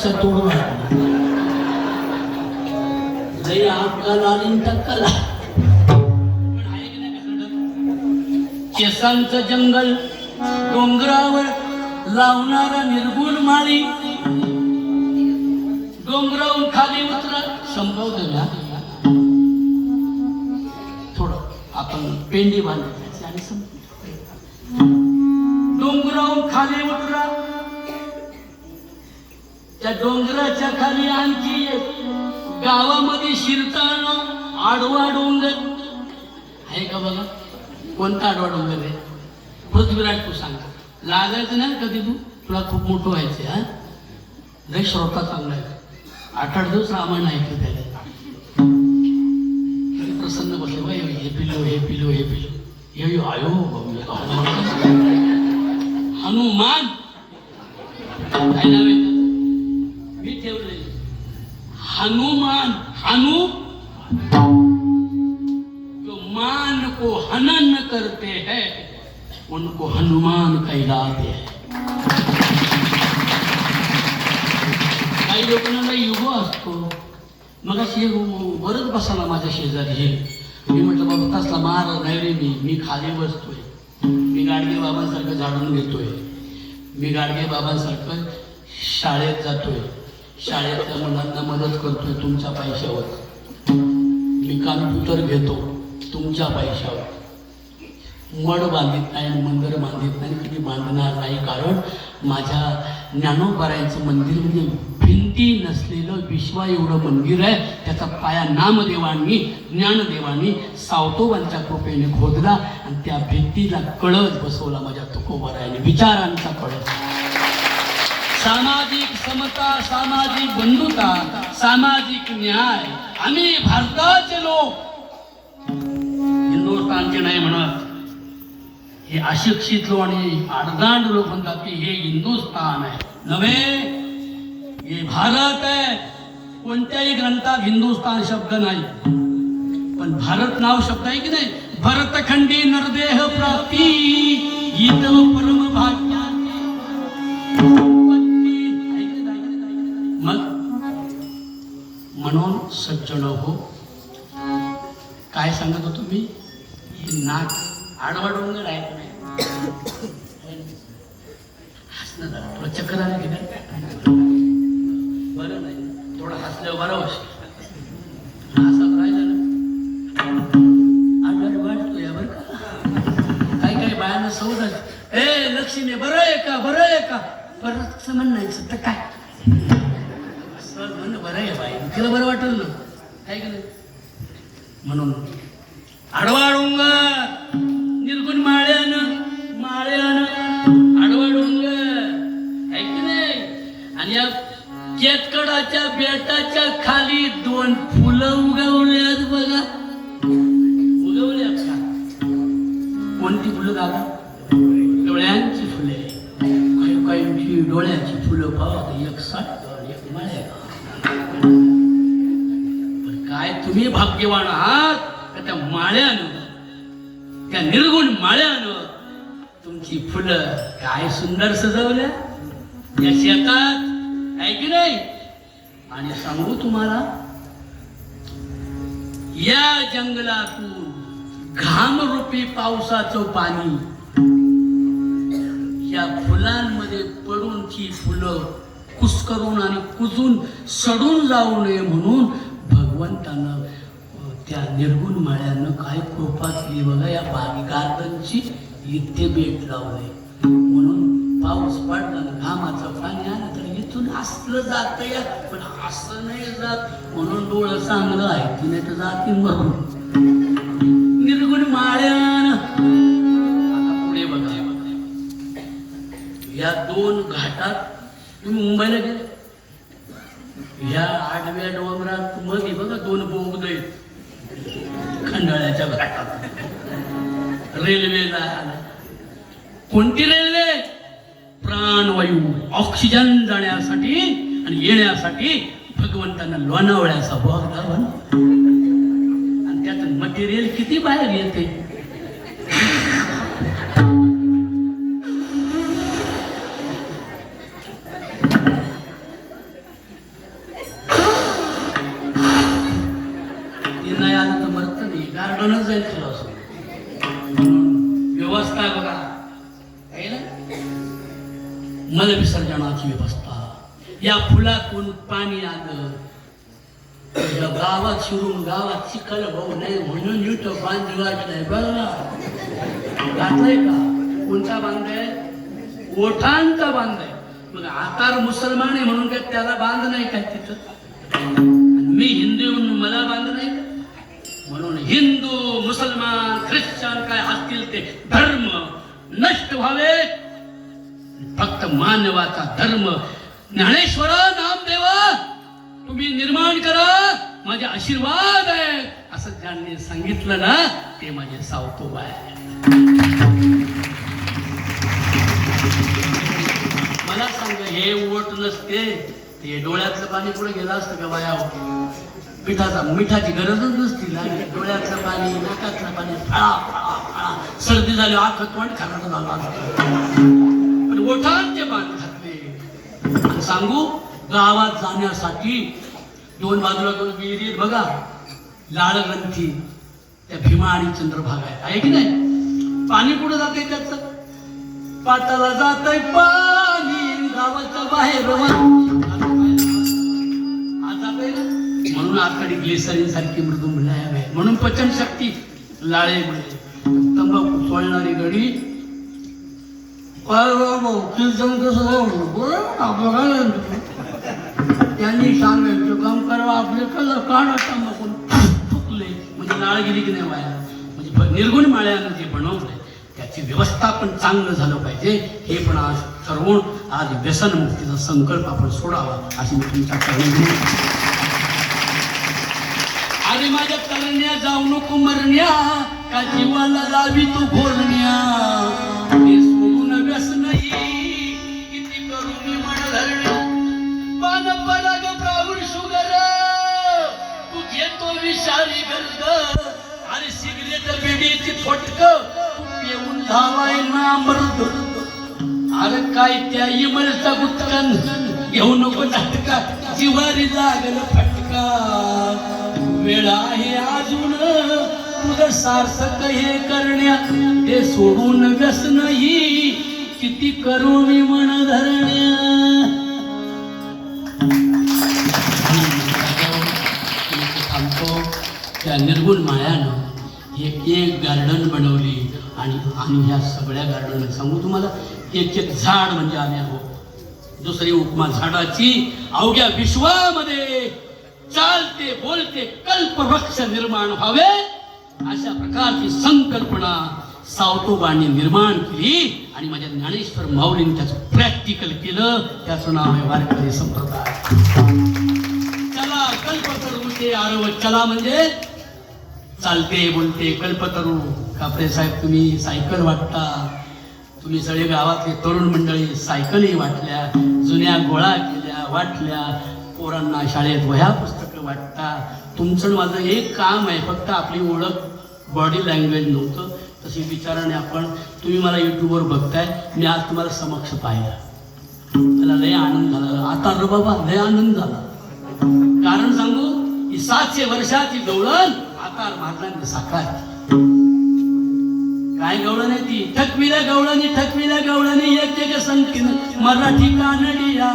अक्षर तोडून लई अपघात आली न टक्कल. केसांचं जंगल डोंगरावर लावणारा निर्गुण माळी. डोंगरावून खाली उतरा. संपवतो ना थोडं आपण पेंडी बांधायची आणि संपवतो डोंगरावून खाली उतरा. त्या डोंगराच्या खाली आणखी एक गावामध्ये शिरताना आडवा डोंगर. आहे का बघा? कोणता आडवा डोंगर आहे? पृथ्वीराज तू सांग. लागायचं नाही कधी तू? तुला खूप मोठं व्हायचं हा? लय श्रोता चांगला आहे. आठ आठ दिवस रामायण ऐकलं त्याला प्रसन्न बसले. बाई हे पिलो हे पिलो हे पिलो हे यो आयो हनुमान. काही युग असतो. मग अशी बरंच बसाला माझ्या शेजारी हे. मी म्हटलं बाबा तसला महाराज नाही रे मी. मी खाली बसतोय. मी गाडगे बाबांसारखं झाडून घेतोय. मी गाडगे बाबांसारखं शाळेत जातोय. शाळेतल्या मुलांना मदत करतोय तुमच्या पैशावर. मी कॉम्प्युटर घेतो तुमच्या पैशावर. मड बांधित नाही मंदिर बांधित नाही. कधी बांधणार नाही. कारण माझ्या ज्ञानोबारायचं मंदिर म्हणजे भिंती नसलेलं विश्वा एवढं मंदिर आहे त्याचा पाया नामदेवांनी ज्ञानदेवांनी सावतोबांच्या कृपेने खोदला आणि त्या भिंतीला कळस बसवला माझ्या तुकोबरायाने विचारांचा कळस. सामाजिक समता सामाजिक बंधुता सामाजिक न्याय आम्ही भारताचे लोक. हिंदुस्थानचे नाही म्हणत. हे अशिक्षित लोक आणि आडदांड लोक म्हणतात की हे हिंदुस्थान आहे. नव्हे हे भारत आहे. कोणत्याही ग्रंथात हिंदुस्थान शब्द नाही. पण भारत नाव शब्द आहे की नाही? भरतखंडी नरदेह प्राप्ती. गीत परम भाग्या मग म्हणून सज्जन हो. काय सांगत होतो मी? हे नाक आडवा डोंगर आहे नाही चक्कर आहे. आलं काही ए लक्ष्मी बरं आहे का? बरं आहे का? परत म्हणायचं. तर काय? असं म्हणणं बरं आहे बाई. तिला बरं वाटेल ना? काय केलं म्हणून आडवा डोंगर निर्गुण माळ्यानं माळ्यानं आडवा डोंगर. आहे की नाही? आणि या केतकडाच्या बेटाच्या खाली दोन फुलं उगवल्यात बघा उगवल्यात काय सुंदर सजवल्या? या शेतात? आहे की नाही? आणि सांगू तुम्हाला या जंगलातून घामरूपी पावसाचं पाणी या फुलांमध्ये पडून ती फुलं कुसकरून आणि कुजून सडून जाऊ नये म्हणून भगवंतानं त्या निर्गुण माळ्यानं काय कृपा केली बघा या बागी गार्डनची इथे भेट लावली. म्हणून पाऊस पडला घामाचं पाणी आलं तर इथून असलं जात या पण असं नाही जात. म्हणून डोळं चांगलं आहे की नाही तर जातील म्हणून. निर्गुण माळ्यान. आता पुढे बघा. या दोन घाटात तुम्ही मुंबईला गेले. या आडव्या डोंगरात मध्ये बघा दोन बोगद खंडाळ्याच्या घाटात. रेल्वे जायला कोणती रेल्वे प्राणवायू ऑक्सिजन जाण्यासाठी आणि येण्यासाठी भगवंतांना लोणावळ्याचा भाग दावा आणि त्याच मटेरियल किती बाहेर येते? मरत नाही. गार्डनच जाईल तुला असं. व्यवस्था मलविसर्जनाची व्यवस्था. या फुलातून पाणी आलं. गावात शिरून गावात चिखल भाऊ नाही म्हणून इथं बांध नाही बघा घातलंय का? कोणता बांध आहे ओठांचा बांध आहे मग आकार मुसलमान आहे म्हणून काय त्याला बांध नाही काय तिथं? मी हिंदू म्हणून मला बांध नाही म्हणून हिंदू मुसलमान ख्रिश्चन काय असतील ते धर्म नष्ट व्हावेत. फक्त मानवाचा धर्म. ज्ञानेश्वर नामदेवा तुम्ही निर्माण करा. माझे आशीर्वाद आहे. असं ज्यांनी सांगितलं ना ते माझे सावतोबा आहे मला सांग हे ओट नसते. ते डोळ्यातलं पाणी पुढे गेलं असतं का बाया? पिठाचा मिठाची गरजच नसती लागली डोळ्यातलं पाणी नाकातलं पाणी फळा फळा फळा. सर्दी झाली आख तोंड खराब झाला असतं. ओठांचे बांध घातले. सांगू गावात जाण्यासाठी दोन बाजूला दोन विहिरी बघा. लाल ग्रंथी. त्या भीमा आणि चंद्रभागा आहे आहे की नाही? पाणी कुठं जाते त्याच? पाताला जातय पाणी. गावाच्या बाहेर म्हणून आकडे ग्लेसरीन सारखी मृदू आहे. म्हणून पचन शक्ती लाळे मिळते तंबाखू सोडणारी गडी काय बाबा, कीर्तन कसं होईल? बरं, आपलं काय नाही. त्यांनी सांगायचं काम करावं आपले कल काढा तंबाखू फुकले म्हणजे नाळ गेली की नाही वाया म्हणजे निर्गुण माळ्यानं जे बनवलंय त्याची व्यवस्था पण चांगलं झालं पाहिजे. हे पण आज ठरवून आज व्यसनमुक्तीचा संकल्प आपण सोडावा अशी मी तुमच्या आणि माझ्या तरण्या जाऊ नको मरण्या का जीवाला लावी तू बोलण्या घेतो गर्द अरे सिगरेट बिडीची फटक. येऊन पिऊन धावाय ना मृद अरे काय त्या इमलचा गुटकन? घेऊ नको नाटका. जिवारी लागल फटका. वेळ आहे अजून. तुझं सार्थक हे करण्यात. ते सोडून व्यसन ही किती करू मी म्हण धरण्या. त्या निर्गुण मायानं एक एक गार्डन बनवली आणि आणि ह्या सगळ्या गार्डन सांगू तुम्हाला एक एक झाड म्हणजे आम्ही आहोत दुसरी उपमा झाडाची अवघ्या विश्वामध्ये चालते बोलते कल्पवृक्ष निर्माण व्हावे अशा प्रकारची संकल्पना सावतोबांनी निर्माण केली आणि माझ्या ज्ञानेश्वर माऊलींनी त्याचं प्रॅक्टिकल केलं. त्याचं नाव आहे वारकरी संप्रदाय. चला कल्पतरू ते आरव चला म्हणजे चालते बोलते कल्पतरू कापडे साहेब तुम्ही सायकल वाटता. तुम्ही सगळे गावातले तरुण मंडळी सायकलही वाटल्या जुन्या गोळा केल्या वाटल्या. पोरांना शाळेत वह्या पुस्तकं वाटता. तुमचं माझं एक काम आहे फक्त आपली ओळख बॉडी लँग्वेज नव्हतं. तशी विचाराने आपण तुम्ही मला यूट्यूबवर बघताय मी आज तुम्हाला समक्ष पाहिला. त्याला लय आनंद झाला. आता र बाबा लय आनंद झाला. कारण सांगू ही सातशे वर्षाची गवळण आता महाराजांनी साकार काय गवळण आहे ती? ठकविल्या गवळणी ठकविल्या गवळणी. एक एक संख्येनं मराठी कानडिया.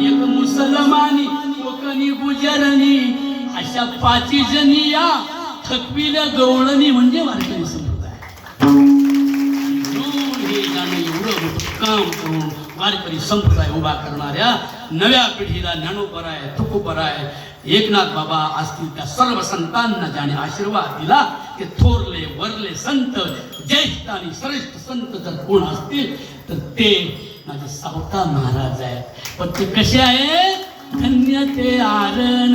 एक मुसलमानी कोकणी गुजरणी. अशा पाची जणी या थकविल्या गवळणी म्हणजे वारकरी संप्रदाय. हे गाणं एवढं काम करून वारकरी संप्रदाय उभा करणाऱ्या नव्या पिढीला ज्ञानोपराय तुकोपराय एकनाथ बाबा असतील त्या सर्व संतांना ज्याने आशीर्वाद दिला ते थोरले वरले संत ज्येष्ठ आणि श्रेष्ठ संत जर कोण असतील तर ते माझे सावता महाराज आहेत. पण ते कसे आहे धन्य ते आरण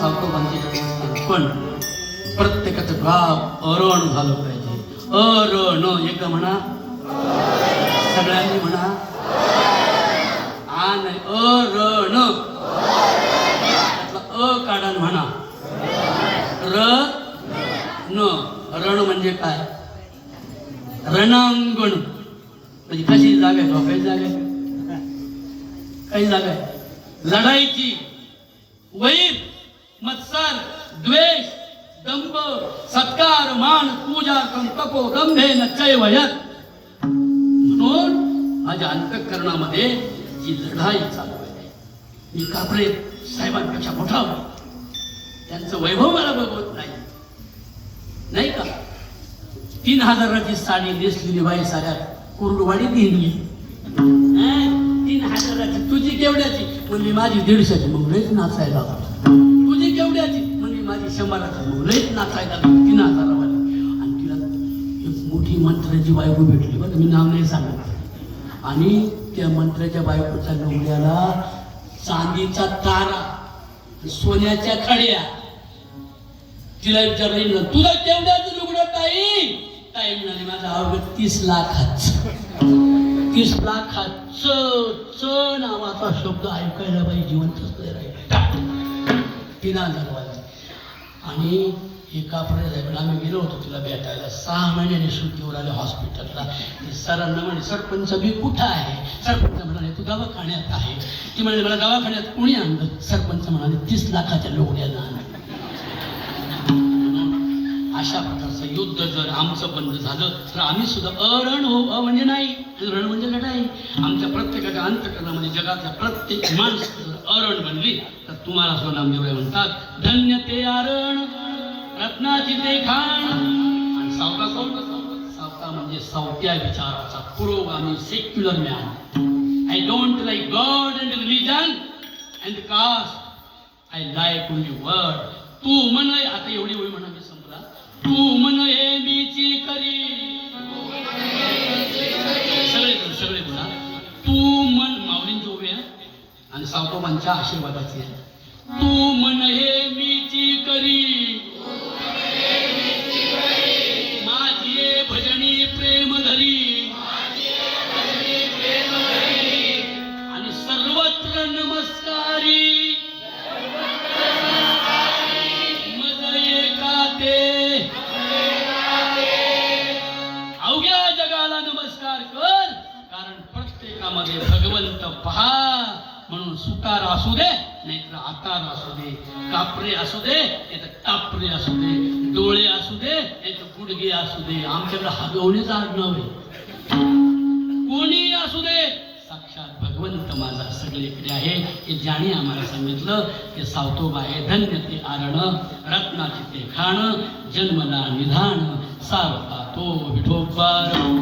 सावकोबांचे जन्मस्थान पण प्रत्येकाचं राब अरण झालं पाहिजे। अरण एकदा म्हणा। सगळ्यांनी म्हणा। आ नाही अ काढा आणि म्हणा। र, न. रण म्हणजे काय? रणांगण. म्हणजे कशी जागा आहे? झोपायची जागा काही जागा आहे? वैर. मत्सर द्वेष दंभ सत्कार मान पूजा तपो दंभे नचय वयत म्हणून माझ्या अंतकरणामध्ये जी लढाई चालू आहे मी कापडे साहेबांपेक्षा मोठा त्यांचं वैभव मला बघवत नाही. नाही का? तीन हजाराची साडी नेसलेली बाई साऱ्या कुरडवाडी दिली तीन हजाराची. तुझी केवढ्याची? मी माझी दीडशेची. मग लईच नाचायला लागली. तुझी केवढ्याची म्हणली माझी शंभराची मग लईच नाचायला ती नाचायला हजारावाली आणि तिला एक मोठी मंत्राची बायको भेटली. बरं मी नाव नाही सांगत. आणि त्या मंत्र्याच्या बायकोच्या लोंगड्याला चांदीचा तारा सोन्याच्या खड्या. तिला विचारलं तुला केवढ्याचं लुगडं ताई? ताई म्हणाली माझा अवघड तीस लाखाच. तीस लाखाच च नावाचा शब्द ऐकायला बाई जिवंतच नाही राहिला. तीन दरवाजा आणि एका साहेबांना आम्ही गेलो होतो तिला भेटायला. सहा महिन्याने सुट्टीवर आले हॉस्पिटलला. सरांना म्हणे सरपंच मी कुठं आहे? सरपंच म्हणाले तू दवाखान्यात आहे. ती म्हणाली मला दवाखान्यात कोणी आणलं? सरपंच म्हणाले तीस लाखाच्या लोकड्यानं आणलं. अशा प्रकारचं युद्ध जर आमचं बंद झालं तर आम्ही सुद्धा अरण हो अ म्हणजे नाही रण म्हणजे लढाई. आमच्या प्रत्येकाच्या अंतकरणामध्ये जगातल्या प्रत्येक माणूस अरण बनली तर तुम्हाला सुद्धा देवळे म्हणतात धन्य ते आरण रत्नाची ते खाण. आणि सावका कोण? सावका म्हणजे सावत्या विचाराचा पुरोगामी secular man I don't like God and religion and caste I like only word तू म्हण आता एवढी ओळी म्हणा मी संपला. तू म्हण हे मीची करी आणि सावतोबांच्या आशीर्वादाची आहे. तू म्हण हे मीची करी म्हणून सुतार असू दे नाहीतर आकार असू दे कापरे असू दे नाहीतर टापरे असू दे डोळे असू दे नाहीतर गुडगे असू दे. आमच्याकडे हगवणेच आडनाव आहे. कोणी असू दे साक्षात भगवंत माझा सगळीकडे आहे. की ज्याने आम्हाला सांगितलं की सावतोबा आहे धन्य ते आरण रत्नाचे ते खाण जन्मला निधान सावता तो विठोबार.